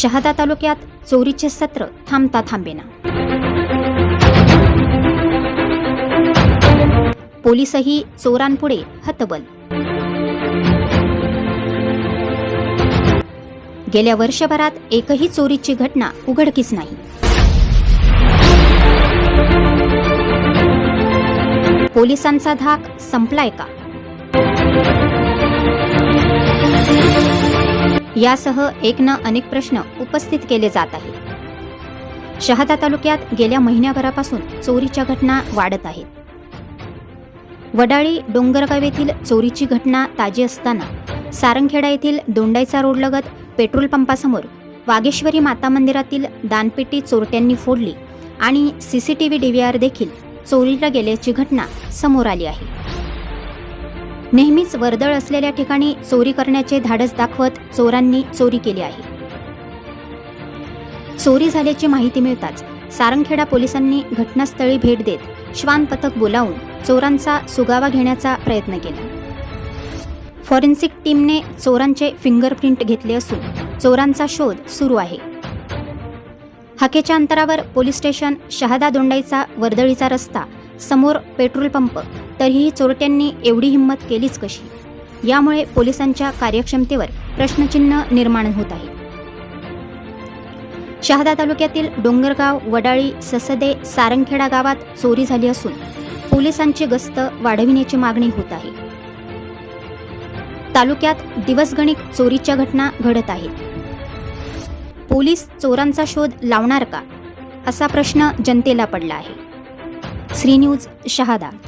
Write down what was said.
शहादा तालुक्यात चोरीचे सत्र थांबता थांबेना. पोलीसही चोरांपुढे हतबल. गेल्या वर्षभरात एकही चोरीची घटना उघडकीस नाही. पोलिसांचा धाक संपलाय का? यासह एक न अनेक प्रश्न उपस्थित केले जात आहेत. शहादा तालुक्यात गेल्या महिन्याभरापासून चोरीच्या घटना वाढत आहेत. वडाळी डोंगरगाव येथील चोरीची घटना ताजी असताना सारंगखेडा येथील दोंडाईचा रोडलगत पेट्रोल पंपासमोर वागेश्वरी माता मंदिरातील दानपेटी चोरट्यांनी फोडली आणि सीसीटीव्ही डीव्हीआर देखील चोरीला गेल्याची घटना समोर आली आहे. नेहमीच वर्दळ असलेल्या ठिकाणी चोरी करण्याचे धाडस दाखवत चोरांनी चोरी केली आहे. चोरी झाल्याची माहिती मिळताच सारंगखेडा पोलिसांनी घटनास्थळी भेट देत श्वान पथक बोलावून चोरांचा सुगावा घेण्याचा प्रयत्न केला. फॉरेन्सिक टीमने चोरांचे फिंगरप्रिंट घेतले असून चोरांचा शोध सुरू आहे. हाकेच्या अंतरावर पोलीस स्टेशन शहादा दोंडाईचा वर्दळीचा रस्ता समोर पेट्रोल पंप तरीही चोरट्यांनी एवढी हिंमत केलीच कशी? यामुळे पोलिसांच्या कार्यक्षमतेवर प्रश्नचिन्ह निर्माण होत आहे. शहादा तालुक्यातील डोंगरगाव वडाळी ससदे सारंगखेडा गावात चोरी झाली असून पोलिसांची गस्त वाढविण्याची मागणी होत आहे. तालुक्यात दिवसगणिक चोरीच्या घटना घडत आहेत. पोलीस चोरांचा शोध लावणार का? असा प्रश्न जनतेला पडला आहे. श्री न्यूज शहादा.